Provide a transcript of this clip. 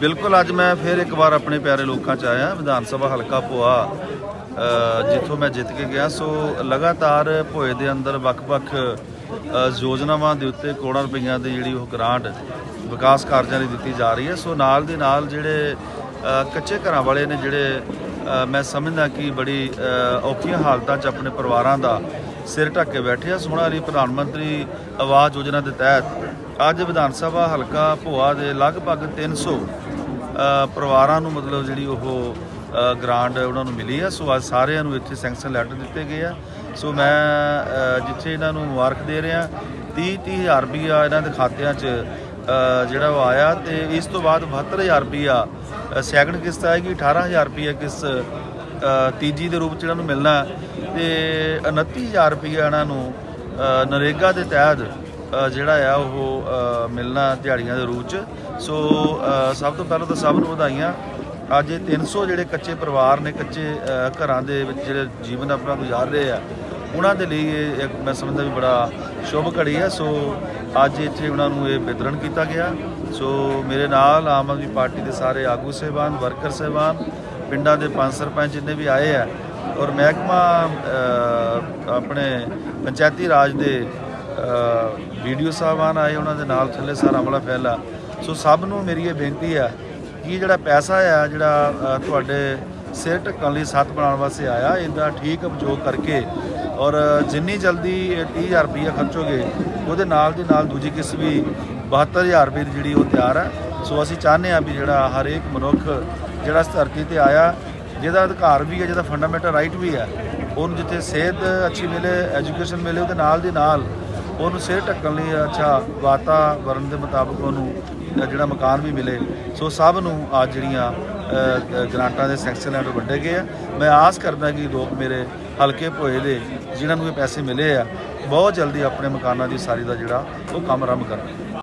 ਬਿਲਕੁਲ ਅੱਜ ਮੈਂ ਫਿਰ ਇੱਕ ਵਾਰ ਆਪਣੇ ਪਿਆਰੇ ਲੋਕਾਂ 'ਚ ਆਇਆ, ਵਿਧਾਨ ਸਭਾ ਹਲਕਾ ਭੋਆ ਜਿੱਥੋਂ ਮੈਂ ਜਿੱਤ ਕੇ ਗਿਆ। ਸੋ ਲਗਾਤਾਰ ਭੋਏ ਦੇ ਅੰਦਰ ਵੱਖ-ਵੱਖ ਯੋਜਨਾਵਾਂ ਦੇ ਉੱਤੇ ਕਰੋੜਾਂ ਰੁਪਈਆਂ ਦੀ ਜਿਹੜੀ ਉਹ ਗ੍ਰਾਂਟ ਵਿਕਾਸ ਕਾਰਜਾਂ ਲਈ ਦਿੱਤੀ ਜਾ ਰਹੀ ਹੈ। ਸੋ ਨਾਲ ਦੇ ਨਾਲ ਜਿਹੜੇ ਕੱਚੇ ਘਰਾਂ ਵਾਲੇ ਨੇ ਜਿਹੜੇ ਮੈਂ ਸਮਝਦਾ ਕਿ ਬੜੀ ਔਖੀਆਂ ਹਾਲਤਾਂ 'ਚ ਆਪਣੇ ਪਰਿਵਾਰਾਂ ਦਾ ਸਿਰ ਢੱਕ ਕੇ ਬੈਠੇ ਆ। ਸੋਹਣਾ ਲਈ ਪ੍ਰਧਾਨ ਮੰਤਰੀ ਆਵਾਸ ਯੋਜਨਾ ਦੇ ਤਹਿਤ ਅੱਜ ਵਿਧਾਨ ਸਭਾ ਹਲਕਾ ਭੋਆ ਦੇ ਲਗਭਗ 300 ਅ, ਪਰਿਵਾਰਾਂ ਨੂੰ ਮਤਲਬ ਜਿਹੜੀ ਉਹ ਅ, ਗ੍ਰਾਂਟ ਉਹਨਾਂ ਨੂੰ ਮਿਲੀ ਆ। ਸੋ ਅੱਜ ਸਾਰਿਆਂ ਨੂੰ ਇੱਥੇ ਸੈਂਕਸ਼ਨ ਲੈਟਰ ਦਿੱਤੇ ਗਏ ਆ। ਸੋ ਮੈਂ ਜਿੱਥੇ ਇਹਨਾਂ ਨੂੰ ਮੁਬਾਰਕ ਦੇ ਰਿਹਾ 30 30000 ਰੁਪਈਆ ਇਹਨਾਂ ਦੇ ਖਾਤਿਆਂ 'ਚ ਜਿਹੜਾ ਉਹ ਆਇਆ ਤੇ ਇਸ ਤੋਂ ਬਾਅਦ 72000 ਰੁਪਈਆ ਅ, ਸੈਕੰਡ ਕਿਸ਼ਤ ਆਏਗੀ 18000 ਰੁਪਈਆ ਕਿਸ਼ਤ ਤੀਜੀ ਦੇ ਰੂਪ ਚ ਇਹਨਾਂ ਨੂੰ ਮਿਲਣਾ ਹੈ। ਤੇ 29000 ਰੁਪਈਆ ਇਹਨਾਂ ਨੂੰ ਨਰੇਗਾ ਦੇ ਤਹਿਤ ਜਿਹੜਾ ਆ ਉਹ ਮਿਲਣਾ ਦਿਹਾੜੀਆਂ ਦੇ ਰੂਪ ਚ। ਸੋ ਸਭ ਤੋਂ ਪਹਿਲਾਂ ਤਾਂ ਸਭ ਨੂੰ ਵਧਾਈਆਂ। ਅੱਜ ਇਹ 300 ਜਿਹੜੇ ਕੱਚੇ ਪਰਿਵਾਰ ਨੇ, ਕੱਚੇ ਘਰਾਂ ਦੇ ਵਿੱਚ ਜਿਹੜੇ ਜੀਵਨ ਆਪਣਾ ਗੁਜ਼ਾਰ ਰਹੇ ਆ, ਉਹਨਾਂ ਦੇ ਲਈ ਇਹ ਇੱਕ ਮੈਂ ਸਮਝਦਾ ਵੀ ਬੜਾ ਸ਼ੁਭ ਘੜੀ ਹੈ ਸੋ, ਅੱਜ ਇੱਥੇ ਉਹਨਾਂ ਨੂੰ ਇਹ ਵਿਤਰਨ ਕੀਤਾ ਗਿਆ। ਸੋ, ਮੇਰੇ ਨਾਲ ਆਮ ਆਦਮੀ ਪਾਰਟੀ ਦੇ ਸਾਰੇ ਆਗੂ ਸਹਿਬਾਨ, ਵਰਕਰ ਸਹਿਬਾਨ ਪਿੰਡਾਂ ਦੇ ਪੰਜ ਸਰਪੰਚ ਜਿੰਨੇ ਵੀ ਆਏ ਆ ਔਰ ਮਹਿਕਮਾ ਆਪਣੇ ਪੰਚਾਇਤੀ ਰਾਜ ਦੇ ਵੀਡੀਓ ਸਾਹਿਬਾਨ ਆਏ, ਉਹਨਾਂ ਦੇ ਨਾਲ ਥੱਲੇ ਸਾਰਾ ਅਮਲਾ ਫੈਲਾ। ਸੋ ਸਭ ਨੂੰ ਮੇਰੀ ਇਹ ਬੇਨਤੀ ਆ ਕਿ ਜਿਹੜਾ ਪੈਸਾ ਆ, ਜਿਹੜਾ ਤੁਹਾਡੇ ਸਿਰ ਢੱਕਣ ਲਈ ਸੱਤ ਬਣਾਉਣ ਵਾਸਤੇ ਆਇਆ, ਇਹਦਾ ਠੀਕ ਉਪਯੋਗ ਕਰਕੇ ਔਰ ਜਿੰਨੀ ਜਲਦੀ ਇਹ 30000 ਰੁਪਈਆ ਖਰਚੋਗੇ, ਉਹਦੇ ਨਾਲ ਦੀ ਨਾਲ ਦੂਜੀ ਕਿਸ ਵੀ 72000 ਰੁਪਏ ਦੀ ਜਿਹੜੀ ਉਹ ਤਿਆਰ ਹੈ ਸੋ ਅਸੀਂ ਚਾਹੁੰਦੇ ਹਾਂ ਵੀ ਜਿਹੜਾ ਹਰੇਕ ਮਨੁੱਖ ਜਿਹੜਾ ਇਸ ਧਰਤੀ ਤੇ ਆਇਆ ਜਿਹਦਾ ਅਧਿਕਾਰ ਵੀ ਹੈ ਜਿਹਦਾ ਫੰਡਾਮੈਂਟਲ ਰਾਈਟ ਵੀ ਹੈ ਉਹਨੂੰ ਜਿੱਥੇ ਸਿਹਤ ਅੱਛੀ ਮਿਲੇ ਐਜੂਕੇਸ਼ਨ ਮਿਲੇ ਉਹਦੇ ਨਾਲ ਦੀ ਨਾਲ ਉਹਨੂੰ ਸਿਰ ਢੱਕਣ ਲਈ ਅੱਛਾ ਵਾਤਾਵਰਣ ਦੇ ਮੁਤਾਬਕ ਉਹਨੂੰ ਜਿਹੜਾ ਮਕਾਨ ਵੀ ਮਿਲੇ। ਸੋ ਸਭ ਨੂੰ ਅੱਜ ਜਿਹੜੀਆਂ ਅ, ਗ- ਗ੍ਰਾਂਟਾਂ ਦੇ ਸੈਕਸ਼ਨ ਲੈਟਰ ਵੱਡੇ ਗਏ ਆ। ਮੈਂ ਆਸ ਕਰਦਾ ਕਿ ਲੋਕ ਮੇਰੇ ਹਲਕੇ ਭੋਏ ਦੇ ਜਿਨ੍ਹਾਂ ਨੂੰ ਇਹ ਪੈਸੇ ਮਿਲੇ ਆ ਬਹੁਤ ਜਲਦੀ ਆਪਣੇ ਮਕਾਨਾਂ ਦੀ ਸਾਰੀ ਦਾ ਜਿਹੜਾ ਉਹ ਕੰਮ ਆਰੰਭ ਕਰਨ।